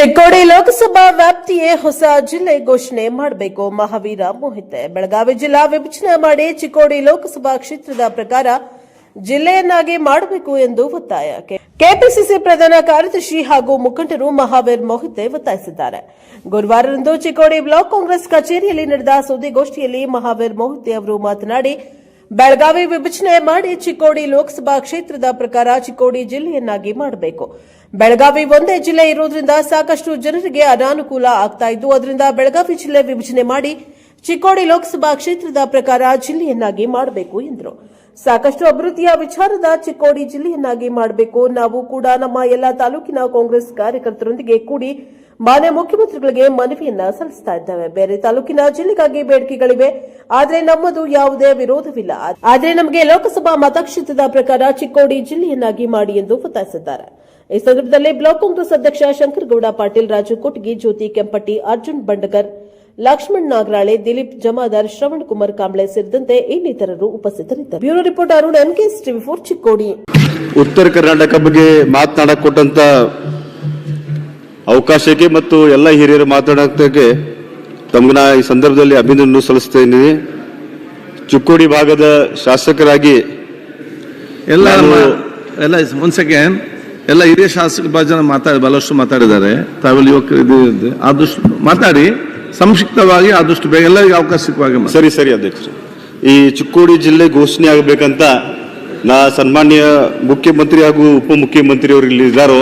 ಚಿಕ್ಕೋಡಿ ಲೋಕಸಭಾ ವ್ಯಾಪ್ತಿಯೇ ಹೊಸ ಜಿಲ್ಲೆ ಘೋಷಣೆ ಮಾಡಬೇಕು ಮಹಾವೀರ ಮೋಹಿತೆ. ಬೆಳಗಾವಿ ಜಿಲ್ಲಾ ವಿಭಜನೆ ಮಾಡಿ ಚಿಕ್ಕೋಡಿ ಲೋಕಸಭಾ ಕ್ಷೇತ್ರದ ಪ್ರಕಾರ ಜಿಲ್ಲೆಯನ್ನಾಗಿ ಮಾಡಬೇಕು ಎಂದು ಒತ್ತಾಯ. ಕೆಪಿಸಿಸಿ ಪ್ರಧಾನ ಕಾರ್ಯದರ್ಶಿ ಹಾಗೂ ಮುಖಂಡರು ಮಹಾವೀರ್ ಮೋಹಿತೆ ಒತ್ತಾಯಿಸಿದ್ದಾರೆ. ಗುರುವಾರದಂದು ಚಿಕ್ಕೋಡಿ ಬ್ಲಾಕ್ ಕಾಂಗ್ರೆಸ್ ಕಚೇರಿಯಲ್ಲಿ ನಡೆದ ಸುದ್ದಿಗೋಷ್ಠಿಯಲ್ಲಿ ಮಹಾವೀರ್ ಮೋಹಿತೆ ಅವರು ಮಾತನಾಡಿ ಬೆಳಗಾವಿ ವಿಭಜನೆ ಮಾಡಿ ಚಿಕ್ಕೋಡಿ ಲೋಕಸಭಾ ಕ್ಷೇತ್ರದ ಪ್ರಕಾರ ಚಿಕ್ಕೋಡಿ ಜಿಲ್ಲೆಯನ್ನಾಗಿ ಮಾಡಬೇಕು. ಬೆಳಗಾವಿ ಒಂದೇ ಜಿಲ್ಲೆ ಇರುವುದರಿಂದ ಸಾಕಷ್ಟು ಜನರಿಗೆ ಅನಾನುಕೂಲ ಆಗ್ತಾ ಇದ್ದು, ಅದರಿಂದ ಬೆಳಗಾವಿ ಜಿಲ್ಲೆ ವಿಭಜನೆ ಮಾಡಿ ಚಿಕ್ಕೋಡಿ ಲೋಕಸಭಾ ಕ್ಷೇತ್ರದ ಪ್ರಕಾರ ಜಿಲ್ಲೆಯನ್ನಾಗಿ ಮಾಡಬೇಕು ಎಂದರು. ಸಾಕಷ್ಟು ಅಭಿವೃದ್ಧಿಯ ವಿಚಾರದ ಚಿಕ್ಕೋಡಿ ಜಿಲ್ಲೆಯನ್ನಾಗಿ ಮಾಡಬೇಕು. ನಾವು ಕೂಡ ನಮ್ಮ ಎಲ್ಲ ತಾಲೂಕಿನ ಕಾಂಗ್ರೆಸ್ ಕಾರ್ಯಕರ್ತರೊಂದಿಗೆ ಕೂಡಿ ಮಾನ್ಯ ಮುಖ್ಯಮಂತ್ರಿಗಳಿಗೆ ಮನವಿಯನ್ನ ಸಲ್ಲಿಸ್ತಾ ಇದ್ದಾವೆ. ಬೇರೆ ತಾಲೂಕಿನ ಜಿಲ್ಲೆಗಾಗಿ ಬೇಡಿಕೆಗಳಿವೆ. ಆದರೆ ನಮ್ಮದು ಯಾವುದೇ ವಿರೋಧವಿಲ್ಲ. ಆದರೆ ನಮಗೆ ಲೋಕಸಭಾ ಮತಕ್ಷೇತ್ರದ ಪ್ರಕಾರ ಚಿಕ್ಕೋಡಿ ಜಿಲ್ಲೆಯನ್ನಾಗಿ ಮಾಡಿ ಎಂದು ಒತ್ತಾಯಿಸಿದ್ದಾರೆ. ಈ ಸಂದರ್ಭದಲ್ಲಿ ಬ್ಲಾಕ್ ಕಾಂಗ್ರೆಸ್ ಅಧ್ಯಕ್ಷ ಶಂಕರಗೌಡ, ಪಾಟೀಲ್ ರಾಜು ಕೊಟ್ಗಿ ಜ್ಯೋತಿ ಕೆಂಪಟ್ಟಿ, ಅರ್ಜುನ್ ಬಂಡಗರ್, ಲಕ್ಷ್ಮಣ್ ನಾಗರಾಳೆ, ದಿಲೀಪ್ ಜಮಾದಾರ್, ಶ್ರವಣ್ ಕುಮಾರ್ ಕಾಂಬ್ಳೆ ಸೇರಿದಂತೆ ಇನ್ನಿತರರು ಉಪಸ್ಥಿತರಿದ್ದರು. Bureau report Arun NKS TV four Chikkodi. Uttara Karnataka ಬಗ್ಗೆ ಮಾತನಾಡಕ್ಕೆ ಕೊಟ್ಟಂತ ಅವಕಾಶಕ್ಕೆ ಮತ್ತು ಎಲ್ಲ ಹಿರಿಯರು ಮಾತನಾಡೋಕ್ಕೆ ತಮ್ಗೆ ನಾ ಈ ಸಂದರ್ಭದಲ್ಲಿ ಅಭಿನಂದನೆ ಸಲ್ಲಿಸ್ತಾ ಇದ್ದೀನಿ ಚಿಕ್ಕೋಡಿ ಭಾಗದ ಶಾಸಕರಾಗಿ ಎಲ್ಲ ಎಲ್ಲ ಒನ್ ಸೆಕೆಂಡ್ ಎಲ್ಲ ಹಿರಿಯ ಶಾಸಕ ಬಹಳ ಜನ ಮಾತಾಡಿ ಬಹಳಷ್ಟು ಮಾತಾಡಿದ್ದಾರೆ. ತಾವೆಲ್ಲ ಯುವಕರು ಇದು ಆದಷ್ಟು ಮಾತಾಡಿ ಸಂಕ್ಷಿಪ್ತವಾಗಿ ಆದಷ್ಟು ಬೇಗ ಎಲ್ಲರಿಗೂ ಅವಕಾಶ ಸಿಕ್ಕುವಾಗ. ಸರಿ ಸರಿ ಅಧ್ಯಕ್ಷ. ಈ ಚಿಕ್ಕೋಡಿ ಜಿಲ್ಲೆ ಘೋಷಣೆ ಆಗಬೇಕಂತ ನಾ ಸನ್ಮಾನ್ಯ ಮುಖ್ಯಮಂತ್ರಿ ಹಾಗೂ ಉಪಮುಖ್ಯಮಂತ್ರಿ ಅವರು ಇಲ್ಲಿ ಇದ್ದಾರೋ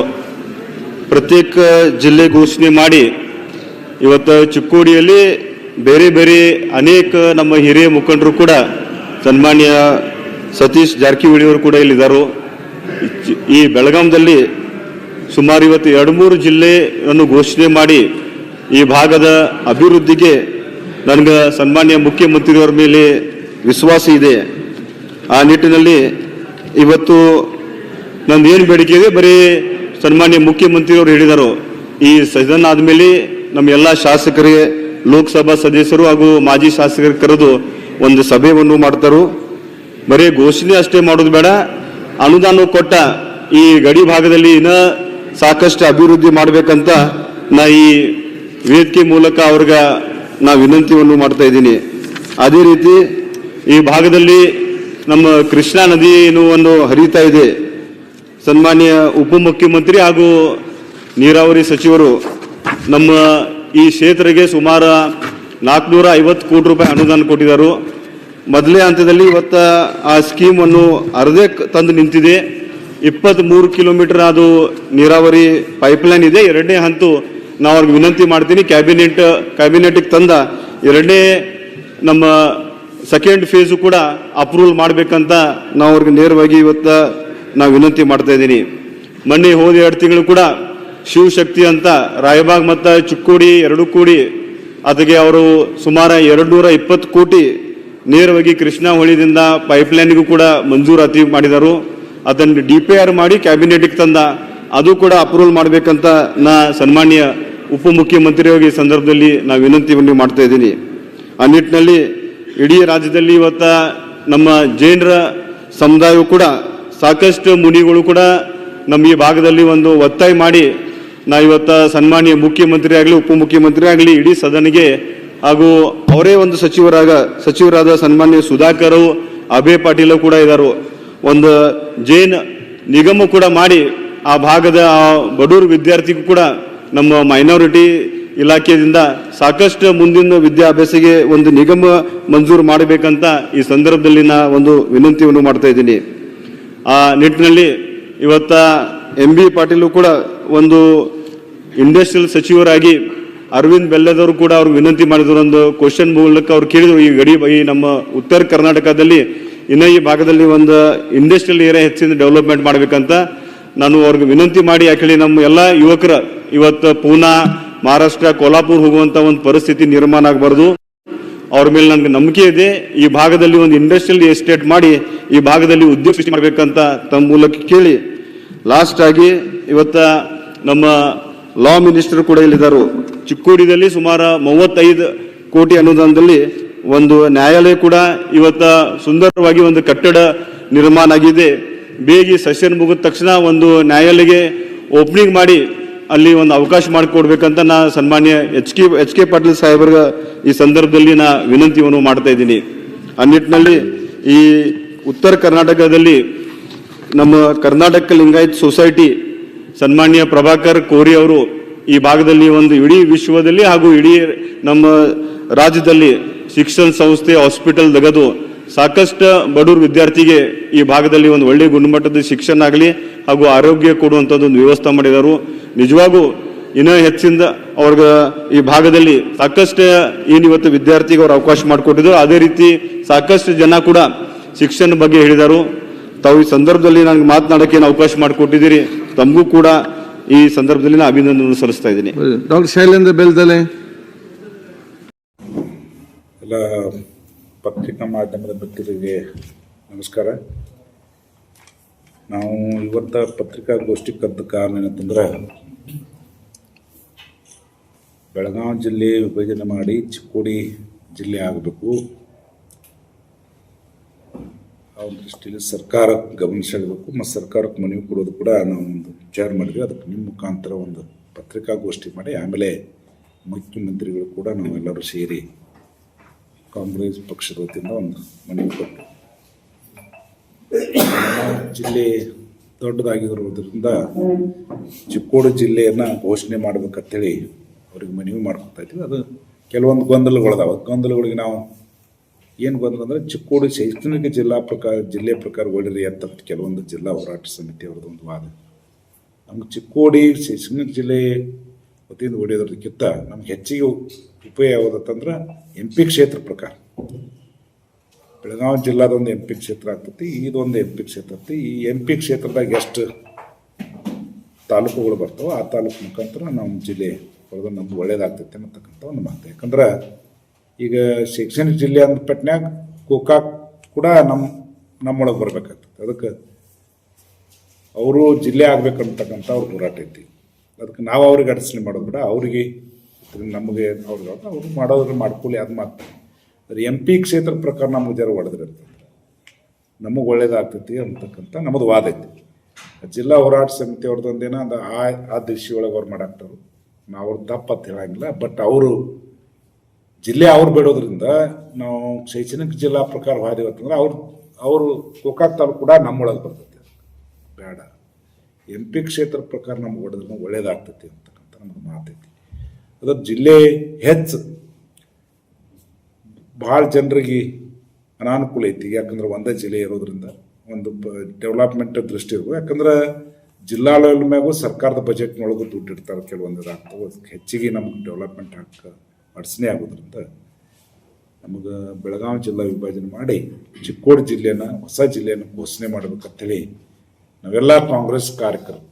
ಪ್ರತ್ಯೇಕ ಜಿಲ್ಲೆ ಘೋಷಣೆ ಮಾಡಿ ಇವತ್ತು ಚಿಕ್ಕೋಡಿಯಲ್ಲಿ ಬೇರೆ ಬೇರೆ ಅನೇಕ ನಮ್ಮ ಹಿರಿಯ ಮುಖಂಡರು ಕೂಡ ಸನ್ಮಾನ್ಯ ಸತೀಶ್ ಜಾರಕಿಹೊಳಿ ಅವರು ಕೂಡ ಇಲ್ಲಿದ್ದಾರೋ. ಈ ಬೆಳಗಾಂದಲ್ಲಿ ಸುಮಾರು ಇವತ್ತು ಎರಡು ಮೂರು ಜಿಲ್ಲೆಯನ್ನು ಘೋಷಣೆ ಮಾಡಿ ಈ ಭಾಗದ ಅಭಿವೃದ್ಧಿಗೆ ನನಗೆ ಸನ್ಮಾನ್ಯ ಮುಖ್ಯಮಂತ್ರಿಯವರ ಮೇಲೆ ವಿಶ್ವಾಸ ಇದೆ. ಆ ನಿಟ್ಟಿನಲ್ಲಿ ಇವತ್ತು ನಂದು ಏನು ಬೇಡಿಕೆ ಇದೆ? ಬರೀ ಸನ್ಮಾನ್ಯ ಮುಖ್ಯಮಂತ್ರಿಯವರು ಹೇಳಿದರು. ಈ ಸದನ ಆದಮೇಲೆ ನಮ್ಮ ಎಲ್ಲ ಶಾಸಕರಿಗೆ, ಲೋಕಸಭಾ ಸದಸ್ಯರು ಹಾಗೂ ಮಾಜಿ ಶಾಸಕರು ಕರೆದು ಒಂದು ಸಭೆಯನ್ನು ಮಾಡ್ತಾರೋ. ಬರೀ ಘೋಷಣೆ ಅಷ್ಟೇ ಮಾಡೋದು ಬೇಡ. ಅನುದಾನ ಕೊಟ್ಟ ಈ ಗಡಿ ಭಾಗದಲ್ಲಿ ಇನ್ನ ಸಾಕಷ್ಟು ಅಭಿವೃದ್ಧಿ ಮಾಡಬೇಕಂತ ನಾ ಈ ವೇದಿಕೆ ಮೂಲಕ ಅವ್ರಿಗ ನಾ ವಿನಂತಿಯನ್ನು ಮಾಡ್ತಾ ಇದ್ದೀನಿ. ಅದೇ ರೀತಿ ಈ ಭಾಗದಲ್ಲಿ ನಮ್ಮ ಕೃಷ್ಣಾ ನದಿ ಏನು ಒಂದು ಹರಿತಾ ಇದೆ. ಸನ್ಮಾನ್ಯ ಉಪಮುಖ್ಯಮಂತ್ರಿ ಹಾಗೂ ನೀರಾವರಿ ಸಚಿವರು ನಮ್ಮ ಈ ಕ್ಷೇತ್ರಕ್ಕೆ ಸುಮಾರು ನಾಲ್ಕುನೂರ ಐವತ್ತು ಕೋಟಿ ರೂಪಾಯಿ ಅನುದಾನ ಕೊಟ್ಟಿದ್ದಾರೆ. ಮೊದಲೇ ಹಂತದಲ್ಲಿ ಇವತ್ತು ಆ ಸ್ಕೀಮನ್ನು ಅರ್ಧೇ ತಂದು ನಿಂತಿದೆ. ಇಪ್ಪತ್ತ್ಮೂರು ಕಿಲೋಮೀಟರ್ ಅದು ನೀರಾವರಿ ಪೈಪ್ಲೈನ್ ಇದೆ. ಎರಡನೇ ಹಂತು ನಾವು ಅವ್ರಿಗೆ ವಿನಂತಿ ಮಾಡ್ತೀನಿ. ಕ್ಯಾಬಿನೆಟ್ ಕ್ಯಾಬಿನೆಟಿಗೆ ತಂದ ಎರಡನೇ ನಮ್ಮ ಸೆಕೆಂಡ್ ಫೇಸು ಕೂಡ ಅಪ್ರೂವಲ್ ಮಾಡಬೇಕಂತ ನಾವು ಅವ್ರಿಗೆ ನೇರವಾಗಿ ಇವತ್ತ ನಾವು ವಿನಂತಿ ಮಾಡ್ತಾ ಇದ್ದೀನಿ. ಮೊನ್ನೆ ಹೋದ ಎರಡು ತಿಂಗಳು ಕೂಡ ಶಿವಶಕ್ತಿ ಅಂತ ರಾಯಬಾಗ್ ಮತ್ತು ಚಿಕ್ಕೋಡಿ ಎರಡು ಕೂಡಿ ಅದಕ್ಕೆ ಅವರು ಸುಮಾರು ಎರಡು ನೂರ ಇಪ್ಪತ್ತು ಕೋಟಿ ನೇರವಾಗಿ ಕೃಷ್ಣಾ ಹೊಳಿದಿಂದ ಪೈಪ್ಲೈನ್ಗೂ ಕೂಡ ಮಂಜೂರಾತಿ ಮಾಡಿದರು. ಅದನ್ನು ಡಿ ಪಿ ಆರ್ ಮಾಡಿ ಕ್ಯಾಬಿನೆಟ್ಗೆ ತಂದ. ಅದು ಕೂಡ ಅಪ್ರೂವಲ್ ಮಾಡಬೇಕಂತ ನಾ ಸನ್ಮಾನ್ಯ ಉಪಮುಖ್ಯಮಂತ್ರಿಯವರಿಗೆ ಸಂದರ್ಭದಲ್ಲಿ ನಾವು ವಿನಂತಿಯನ್ನು ಮಾಡ್ತಾ ಇದ್ದೀನಿ. ಆ ನಿಟ್ಟಿನಲ್ಲಿ ಇಡೀ ರಾಜ್ಯದಲ್ಲಿ ಇವತ್ತ ನಮ್ಮ ಜೈನರ ಸಮುದಾಯವು ಕೂಡ ಸಾಕಷ್ಟು ಮುನಿಗಳು ಕೂಡ ನಮ್ಮ ಈ ಭಾಗದಲ್ಲಿ ಒಂದು ಒತ್ತಾಯ ಮಾಡಿ ನಾ ಇವತ್ತ ಸನ್ಮಾನ್ಯ ಮುಖ್ಯಮಂತ್ರಿ ಆಗಲಿ, ಉಪಮುಖ್ಯಮಂತ್ರಿ ಆಗಲಿ, ಇಡೀ ಸದನಿಗೆ ಹಾಗೂ ಅವರೇ ಒಂದು ಸಚಿವರಾಗ, ಸಚಿವರಾದ ಸನ್ಮಾನ್ಯ ಸುಧಾಕರ್ ಅಭಯ್ ಪಾಟೀಲ್ ಕೂಡ ಇದ್ದಾರೆ ಒಂದು ಜೈನ್ ನಿಗಮ ಕೂಡ ಮಾಡಿ ಆ ಭಾಗದ ಬಡೂರು ವಿದ್ಯಾರ್ಥಿಗೂ ಕೂಡ ನಮ್ಮ ಮೈನಾರಿಟಿ ಇಲಾಖೆಯಿಂದ ಸಾಕಷ್ಟು ಮುಂದಿನ ವಿದ್ಯಾಭ್ಯಾಸಕ್ಕೆ ಒಂದು ನಿಗಮ ಮಂಜೂರು ಮಾಡಬೇಕಂತ ಈ ಸಂದರ್ಭದಲ್ಲಿ ನಾ ಒಂದು ವಿನಂತಿಯನ್ನು ಮಾಡ್ತಾ ಇದ್ದೀನಿ. ಆ ನಿಟ್ಟಿನಲ್ಲಿ ಇವತ್ತ ಎಂ ಬಿ ಪಾಟೀಲು ಕೂಡ ಒಂದು ಇಂಡಸ್ಟ್ರಿಯಲ್ ಸಚಿವರಾಗಿ ಅರವಿಂದ್ ಬೆಲ್ಲದವರು ಕೂಡ ಅವ್ರಿಗೆ ವಿನಂತಿ ಮಾಡಿದ್ರು. ಒಂದು ಕ್ವಶನ್ ಮೂಲಕ ಅವ್ರು ಕೇಳಿದ್ರು. ಈ ಗಡಿ ಈ ನಮ್ಮ ಉತ್ತರ ಕರ್ನಾಟಕದಲ್ಲಿ ಇನ್ನ ಈ ಭಾಗದಲ್ಲಿ ಒಂದು ಇಂಡಸ್ಟ್ರಿಯಲ್ ಏರಿಯಾ ಹೆಚ್ಚಿನ ಡೆವಲಪ್ಮೆಂಟ್ ಮಾಡಬೇಕಂತ ನಾನು ಅವ್ರಿಗೆ ವಿನಂತಿ ಮಾಡಿ. ಯಾಕೇಳಿ ನಮ್ಮ ಎಲ್ಲ ಯುವಕರ ಇವತ್ತು ಪೂನಾ, ಮಹಾರಾಷ್ಟ್ರ, ಕೋಲ್ಹಾಪುರ್ ಹೋಗುವಂತ ಒಂದು ಪರಿಸ್ಥಿತಿ ನಿರ್ಮಾಣ ಆಗಬಾರ್ದು. ಅವ್ರ ಮೇಲೆ ನನಗೆ ನಂಬಿಕೆ ಇದೆ. ಈ ಭಾಗದಲ್ಲಿ ಒಂದು ಇಂಡಸ್ಟ್ರಿಯಲ್ ಎಸ್ಟೇಟ್ ಮಾಡಿ, ಈ ಭಾಗದಲ್ಲಿ ಉದ್ಯೋಗ ಸೃಷ್ಟಿ ಮಾಡಬೇಕಂತ ತಮ್ಮ ಮೂಲಕ ಕೇಳಿ. ಲಾಸ್ಟ್ ಆಗಿ ಇವತ್ತ ನಮ್ಮ ಲಾ ಮಿನಿಸ್ಟರ್ ಕೂಡ ಇಲ್ಲಿದ್ದಾರೆ. ಚಿಕ್ಕೋಡಿದಲ್ಲಿ ಸುಮಾರು ಮೂವತ್ತೈದು ಕೋಟಿ ಅನುದಾನದಲ್ಲಿ ಒಂದು ನ್ಯಾಯಾಲಯ ಕೂಡ ಇವತ್ತ ಸುಂದರವಾಗಿ ಒಂದು ಕಟ್ಟಡ ನಿರ್ಮಾಣ ಆಗಿದೆ. ಬೇಗ ಸೆಷನ್ ಮುಗಿದ ತಕ್ಷಣ ಒಂದು ನ್ಯಾಯಾಲಯಗೆ ಓಪನಿಂಗ್ ಮಾಡಿ ಅಲ್ಲಿ ಒಂದು ಅವಕಾಶ ಮಾಡಿಕೊಡ್ಬೇಕಂತ ನಾ ಸನ್ಮಾನ್ಯ H K H K Patil ಸಾಹೇಬ್ರ ಈ ಸಂದರ್ಭದಲ್ಲಿ ನಾ ವಿನಂತಿಯನ್ನು ಮಾಡ್ತಾ ಇದ್ದೀನಿ. ಆ ನಿಟ್ಟಿನಲ್ಲಿ ಈ ಉತ್ತರ ಕರ್ನಾಟಕದಲ್ಲಿ ನಮ್ಮ ಕರ್ನಾಟಕ ಲಿಂಗಾಯತ್ ಸೊಸೈಟಿ ಸನ್ಮಾನ್ಯ ಪ್ರಭಾಕರ್ ಕೋರಿ ಅವರು ಈ ಭಾಗದಲ್ಲಿ ಒಂದು ಇಡೀ ವಿಶ್ವದಲ್ಲಿ ಹಾಗೂ ಇಡೀ ನಮ್ಮ ರಾಜ್ಯದಲ್ಲಿ ಶಿಕ್ಷಣ ಸಂಸ್ಥೆ ಹಾಸ್ಪಿಟಲ್ ತೆಗೆದು ಸಾಕಷ್ಟು ಬಡವ್ರ ವಿದ್ಯಾರ್ಥಿಗೆ ಈ ಭಾಗದಲ್ಲಿ ಒಂದು ಒಳ್ಳೆಯ ಗುಣಮಟ್ಟದ ಶಿಕ್ಷಣ ಆಗಲಿ ಹಾಗೂ ಆರೋಗ್ಯ ಕೊಡುವಂಥದ್ದು ಒಂದು ವ್ಯವಸ್ಥೆ ಮಾಡಿದರು ನಿಜವಾಗೂ ಇನ್ನೂ ಹೆಚ್ಚಿಂದ ಅವ್ರಿಗೆ ಈ ಭಾಗದಲ್ಲಿ ಸಾಕಷ್ಟು ಏನು ಇವತ್ತು ವಿದ್ಯಾರ್ಥಿಗೆ ಅವ್ರು ಅವಕಾಶ ಮಾಡಿಕೊಟ್ಟಿದ್ರು. ಅದೇ ರೀತಿ ಸಾಕಷ್ಟು ಜನ ಕೂಡ ಶಿಕ್ಷಣ ಬಗ್ಗೆ ಹೇಳಿದರು. ತಾವು ಈ ಸಂದರ್ಭದಲ್ಲಿ ನನಗೆ ಮಾತನಾಡಕ್ಕೆ ಏನು ಅವಕಾಶ ಮಾಡಿಕೊಟ್ಟಿದ್ದೀರಿ. ತಮಗೂ ಕೂಡ ಈ ಸಂದರ್ಭದಲ್ಲಿ ನಾನು ಅಭಿನಂದನೆ ಸಲ್ಲಿಸ್ತಾ ಇದ್ದೀನಿ. ಡಾಕ್ಟರ್ ಶೈಲೇಂದ್ರ ಬೆಲ್ದಲೆ. ಎಲ್ಲ ಪತ್ರಿಕಾ ಮಾಧ್ಯಮದ ಮಿತ್ರರಿಗೆ ನಮಸ್ಕಾರ. ನಾವು ಇವತ್ತ ಪತ್ರಿಕಾಗೋಷ್ಠಿ ಕದ್ದ ಕಾರಣ ಏನಂತಂದ್ರೆ ಬೆಳಗಾವಿ ಜಿಲ್ಲೆ ವಿಭಜನೆ ಮಾಡಿ ಚಿಕ್ಕೋಡಿ ಜಿಲ್ಲೆ ಆಗಬೇಕು. ಆ ಒಂದು ದೃಷ್ಟಿಯಲ್ಲಿ ಸರ್ಕಾರ ಗಮನ ಸೆಳೆಬೇಕು ಮತ್ತು ಸರ್ಕಾರಕ್ಕೆ ಮನವಿ ಕೊಡೋದು ಕೂಡ ನಾವು ಒಂದು ವಿಚಾರ ಮಾಡಿದ್ವಿ. ಅದಕ್ಕೆ ನಿಮ್ಮ ಮುಖಾಂತರ ಒಂದು ಪತ್ರಿಕಾಗೋಷ್ಠಿ ಮಾಡಿ, ಆಮೇಲೆ ಮುಖ್ಯಮಂತ್ರಿಗಳು ಕೂಡ ನಾವೆಲ್ಲರೂ ಸೇರಿ ಕಾಂಗ್ರೆಸ್ ಪಕ್ಷದ ವತಿಯಿಂದ ಒಂದು ಮನವಿ ಕೊಟ್ಟರು. ಜಿಲ್ಲೆ ದೊಡ್ಡದಾಗಿರುವುದರಿಂದ ಚಿಕ್ಕೋಡು ಜಿಲ್ಲೆಯನ್ನು ಘೋಷಣೆ ಮಾಡ್ಬೇಕಂತೇಳಿ ಅವ್ರಿಗೆ ಮನವಿ ಮಾಡ್ಕೊತಾ ಇದ್ವಿ. ಅದು ಕೆಲವೊಂದು ಗೊಂದಲಗಳದಾವ. ಗೊಂದಲಗಳಿಗೆ ನಾವು ಏನು ಗೊಂದಲ ಅಂದರೆ ಚಿಕ್ಕೋಡು ಶೈಕ್ಷಣಿಕ ಜಿಲ್ಲಾ ಪ್ರಕಾರ ಜಿಲ್ಲೆ ಪ್ರಕಾರ ಒಳ್ಳೆಯ ಅಂತ ಕೆಲವೊಂದು ಜಿಲ್ಲಾ ಹೋರಾಟ ಸಮಿತಿ ಒಂದು ವಾದ. ನಮ್ಗೆ ಚಿಕ್ಕೋಡಿ ಶೈಕ್ಷಣಿಕ ಜಿಲ್ಲೆ ವತಿಯಿಂದ ಹೊಡೆಯೋದಕ್ಕಿಂತ ನಮ್ಗೆ ಹೆಚ್ಚಿಗೆ ಉಪಯೋಗ ಯಾವುದಂತಂದ್ರೆ ಎಂ ಪಿ ಕ್ಷೇತ್ರ ಪ್ರಕಾರ. ಬೆಳಗಾವಿ ಜಿಲ್ಲಾದೊಂದು ಎಂ ಪಿ ಕ್ಷೇತ್ರ ಆಗ್ತೈತಿ ಇದೊಂದು ಎಂ ಪಿ ಕ್ಷೇತ್ರ ಆಗ್ತಿ ಈ ಎಂ ಪಿ ಕ್ಷೇತ್ರದಾಗ ಎಷ್ಟು ತಾಲೂಕುಗಳು ಬರ್ತಾವೆ ಆ ತಾಲೂಕು ಮುಖಾಂತರ ನಮ್ಮ ಜಿಲ್ಲೆ ಹೊಡೆದು ನಮ್ಗೆ ಒಳ್ಳೇದಾಗ್ತೈತೆ ಅನ್ನತಕ್ಕಂಥ ಒಂದು ಮಾತು. ಯಾಕಂದ್ರೆ ಈಗ ಶೈಕ್ಷಣಿಕ ಜಿಲ್ಲೆ ಅಂದ ಪಟ್ನ್ಯಾಗ ಕೋಕಾ ಕೂಡ ನಮ್ಮ ನಮ್ಮೊಳಗೆ ಬರ್ಬೇಕಾಗ್ತದೆ ಅದಕ್ಕೆ ಅವರು ಜಿಲ್ಲೆ ಆಗ್ಬೇಕಂತಕ್ಕಂಥ ಅವ್ರ ಹೋರಾಟ ಐತಿ. ಅದಕ್ಕೆ ನಾವು ಅವ್ರಿಗೆ ಅಡಚಣೆ ಮಾಡೋದು ಬಿಡ. ಅವರಿಗೆ ನಮಗೆ ಅವ್ರಿಗೆ ಅವ್ರು ಮಾಡೋದ್ರ ಮಾಡ್ಕೊಳ್ಳಿ ಅದು ಮಾತು ಅದು ಎಂ ಪಿ ಕ್ಷೇತ್ರ ಪ್ರಕಾರ ನಮಗೆ ಜರ ಹೊಡೆದಿರ್ತದೆ ನಮಗೆ ಒಳ್ಳೇದಾಗ್ತೈತಿ ಅಂತಕ್ಕಂಥ ನಮ್ಮದು ವಾದ ಐತಿ. ಜಿಲ್ಲಾ ಹೋರಾಟ ಸಮಿತಿ ಅವ್ರದ್ದೊಂದೇನ ಅದು, ಆ ಆ ದಿಶೆಯೊಳಗೆ ಅವ್ರು ಮಾಡಾಕ್ತಾರೆ ನಾವು ಅವ್ರು ತಪ್ಪು ಅಂತ ಹೇಳಂಗಿಲ್ಲ ಬಟ್ ಅವರು ಜಿಲ್ಲೆ ಅವ್ರು ಬಿಡೋದ್ರಿಂದ ನಾವು ಶೈಕ್ಷಣಿಕ ಜಿಲ್ಲಾ ಪ್ರಕಾರ ಹೋದಿವತ್ತಂದ್ರೆ ಅವ್ರು, ಅವರು ಗೋಕಾಕ್ ತಾಲೂಕು ಕೂಡ ನಮ್ಮೊಳಗೆ ಬರ್ತೈತಿ. ಬೇಡ. ಎಂ ಪಿ ಕ್ಷೇತ್ರ ಪ್ರಕಾರ ನಮ್ಗೆ ಹೊಡೆದ್ರೆ ಒಳ್ಳೇದಾಗ್ತೈತಿ ಅಂತಕ್ಕಂಥ ನಮ್ಗೆ ಮಾತೈತಿ. ಅದ್ರ ಜಿಲ್ಲೆ ಹೆಚ್ಚು ಭಾಳ ಜನರಿಗೆ ಅನಾನುಕೂಲ ಐತಿ. ಯಾಕಂದ್ರೆ ಒಂದೇ ಜಿಲ್ಲೆ ಇರೋದ್ರಿಂದ ಒಂದು ಡೆವಲಪ್ಮೆಂಟ್ ದೃಷ್ಟಿ ಇರ್ಬೋದು ಯಾಕಂದ್ರೆ ಜಿಲ್ಲಾ ಲೆವೆಲ್ ಮ್ಯಾಗೂ ಸರ್ಕಾರದ ಬಜೆಟ್ನೊಳಗೂ ದುಡ್ಡು ಇಡ್ತಾರೆ ಕೆಲವೊಂದು ಇದಾಗ್ತವೆ ಅದಕ್ಕೆ ಹೆಚ್ಚಿಗೆ ನಮ್ಗೆ ಡೆವಲಪ್ಮೆಂಟ್ ಹಾಕ ಅಡಚಣೆ ಆಗೋದ್ರಿಂದ ನಮಗೆ ಬೆಳಗಾವಿ ಜಿಲ್ಲಾ ವಿಭಜನೆ ಮಾಡಿ ಚಿಕ್ಕೋಡಿ ಜಿಲ್ಲೆನ, ಹೊಸ ಜಿಲ್ಲೆಯನ್ನು ಘೋಷಣೆ ಮಾಡಬೇಕಂತೇಳಿ ನಾವೆಲ್ಲ ಕಾಂಗ್ರೆಸ್ ಕಾರ್ಯಕರ್ತರು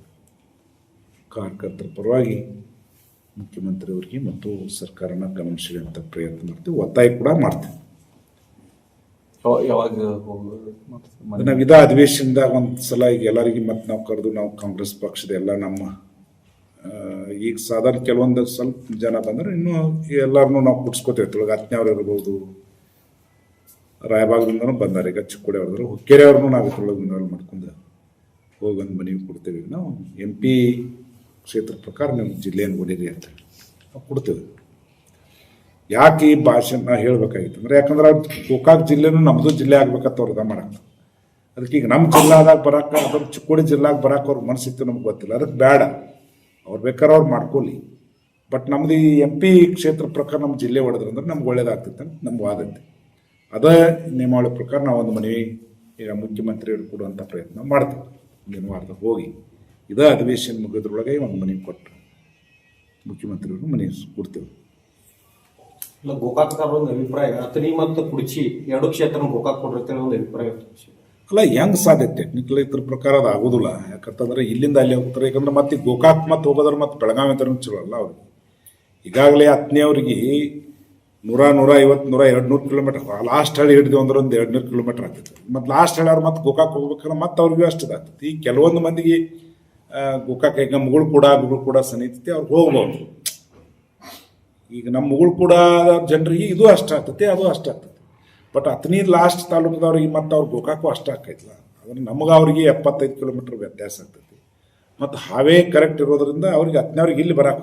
ಕಾರ್ಯಕರ್ತರ ಪರವಾಗಿ ಮುಖ್ಯಮಂತ್ರಿಯವರಿಗೆ ಮತ್ತು ಸರ್ಕಾರನ ಅಂತ ಪ್ರಯತ್ನ ಮಾಡ್ತೀವಿ ಒತ್ತಾಯ ಕೂಡ ಮಾಡ್ತೀವಿ. ಯಾವಾಗ ನಾವು ಇದ ಅಧಿವೇಶನದಾಗ ಒಂದು ಸಲ ಈಗ ಎಲ್ಲರಿಗೆ ಮತ್ತೆ ನಾವು ಕರೆದು ನಾವು ಕಾಂಗ್ರೆಸ್ ಪಕ್ಷದ ಎಲ್ಲ ನಮ್ಮ ಈಗ ಸಾಧಾರಣ ಕೆಲವೊಂದು ಸ್ವಲ್ಪ ಜನ ಬಂದ್ರೆ ಇನ್ನೂ ಎಲ್ಲರನ್ನೂ ನಾವು ಕುಟ್ಸ್ಕೋತೇವೆ ತೊಳಗ ಹತ್ತನೇವ್ರು ಇರ್ಬೋದು ರಾಯಬಾಗದಿಂದನೂ ಬಂದಾರೆ ಈಗ ಚಿಕ್ಕೋಡಿ ಅವ್ರದ್ರು ಹುಕ್ಕೇರಿ ಅವ್ರನ್ನೂ ನಾವು ಇದ್ರೊಳಗೆ ಮಾಡ್ಕೊಂಡು ಹೋಗಿ ಒಂದು ಮನೆಗೆ ಕೊಡ್ತೇವೆ. ಈಗ ನಾವು ಎಂ ಪಿ ಕ್ಷೇತ್ರ ಪ್ರಕಾರ ನಿಮ್ಮ ಜಿಲ್ಲೆಯನ್ನು ಹೊಡೀರಿ ಅಂತ ನಾವು ಕೊಡ್ತೇವೆ. ಯಾಕೆ ಈ ಭಾಷೆನ ಹೇಳ್ಬೇಕಾಗಿತ್ತು? ಅಂದರೆ ಯಾಕಂದ್ರೆ ಗೋಕಾಕ್ ಜಿಲ್ಲೆನೂ ನಮ್ಮದು ಜಿಲ್ಲೆ ಆಗ್ಬೇಕಂತ ಅವ್ರದ ಮಾಡಕ್ಕೆ ಅದಕ್ಕೆ ಈಗ ನಮ್ಮ ಜಿಲ್ಲಾದಾಗ ಬರಾಕ ಅದ್ರ ಚಿಕ್ಕೋಡಿ ಜಿಲ್ಲಾಗ ಬರಾಕ ಅವ್ರ ಮನಸ್ಸಿತ್ತು ನಮ್ಗೆ ಗೊತ್ತಿಲ್ಲ. ಅದಕ್ಕೆ ಬೇಡ. ಅವ್ರು ಬೇಕಾದ್ರೆ ಅವ್ರು ಮಾಡ್ಕೊಳ್ಳಿ. ಬಟ್ ನಮ್ದು ಈ ಎಂ ಪಿ ಕ್ಷೇತ್ರ ಪ್ರಕಾರ ನಮ್ಮ ಜಿಲ್ಲೆ ಹೊಡೆದ್ರಂದ್ರೆ ನಮ್ಗೆ ಒಳ್ಳೇದಾಗ್ತಿತ್ತು ಅಂತ ನಮ್ಗೆ ವಾದಂತೆ ಅದೇ ನಿಯಮಾವಳಿ ಪ್ರಕಾರ ನಾವು ಒಂದು ಮನವಿ ಈಗ ಮುಖ್ಯಮಂತ್ರಿ ಕೊಡುವಂಥ ಪ್ರಯತ್ನ ಮಾಡ್ತೇವೆ. ಮುಂದಿನ ವಾರದಾಗ ಹೋಗಿ. ಇದೇ ಅಧಿವೇಶನ ಮುಗಿದ್ರೊಳಗೆ ಒಂದು ಮನೆ ಕೊಟ್ಟರು. ಮುಖ್ಯಮಂತ್ರಿಗಳು ಮನೆ ಕೊಡ್ತೇವೆ. ಇಲ್ಲ ಗೋಕಾಕ್ ಒಂದು ಅಭಿಪ್ರಾಯ ಅತನಿ ಮತ್ತು ಕುಡ್ಚಿ ಎರಡು ಕ್ಷೇತ್ರ ಗೋಕಾಕ್ ಕೊಡಿರ್ತೇವೆ ಒಂದು ಅಭಿಪ್ರಾಯ ಅಲ್ಲ ಹೆಂಗ್ ಸಾಧ್ಯ ಟೆಕ್ನಿಕಲ್ ಇದ್ರ ಪ್ರಕಾರ ಅದು ಆಗೋದಿಲ್ಲ. ಯಾಕಂತಂದ್ರೆ ಇಲ್ಲಿಂದ ಅಲ್ಲಿ ಹೋಗ್ತಾರೆ. ಯಾಕಂದ್ರೆ ಮತ್ತೆ ಗೋಕಾಕ್ ಮತ್ತೆ ಹೋಗೋದ್ರ ಮತ್ತೆ ಬೆಳಗಾವಿ ಅಂತ ಚಲೋ ಅಲ್ಲ ಅವ್ರಿಗೆ. ಈಗಾಗಲೇ ಹತ್ತನೇವ್ರಿಗೆ ನೂರ ನೂರ ಐವತ್ತು ನೂರ ಎರಡು ನೂರು ಕಿಲೋಮೀಟರ್ ಲಾಸ್ಟ್ ಹಳ್ಳಿ ಹಿಡಿದು ಅಂದ್ರೆ ಒಂದು ಎರಡು ನೂರು ಕಿಲೋಮೀಟರ್ ಆಗ್ತೈತೆ ಮತ್ತು ಲಾಸ್ಟ್ ಹಳ್ಳಿ ಅವ್ರು ಮತ್ತೆ ಗೋಕಾಕ್ ಹೋಗ್ಬೇಕಂದ್ರೆ ಮತ್ತೆ ಅವ್ರಿಗೂ ಅಷ್ಟು ಆಗ್ತೈತಿ ಈ ಕೆಲವೊಂದು ಮಂದಿಗೆ ಗೋಕಾಕ್ ಈಗ ಮುಗುಳು ಕೂಡ ಮುಗುಳು ಕೂಡ ಸನಿತೈತಿ ಅವ್ರಿಗೆ ಹೋಗ್ಬೋದು. ಈಗ ನಮ್ಮ ಮುಗುಳು ಕೂಡ ಜನರಿಗೆ ಇದು ಅಷ್ಟ ಆಗ್ತೈತಿ, ಅದು ಅಷ್ಟ ಆಗ್ತೈತಿ. ಬಟ್ ಅತನಿ ಲಾಸ್ಟ್ ತಾಲೂಕದವ್ರಿಗೆ ಮತ್ತು ಅವ್ರು ಗೋಕಾಕು ಅಷ್ಟ ಆಕೈತಿಲ್ಲ ಅದನ್ನು ನಮಗೆ ಅವರಿಗೆ ಎಪ್ಪತ್ತೈದು ಕಿಲೋಮೀಟ್ರ್ ವ್ಯತ್ಯಾಸ ಆಗ್ತೈತಿ. ಮತ್ತು ಹಾವೇ ಕರೆಕ್ಟ್ ಇರೋದ್ರಿಂದ ಅವ್ರಿಗೆ ಹತ್ತನೇವ್ರಿಗೆ ಇಲ್ಲಿ ಬರಕ್ಕೆ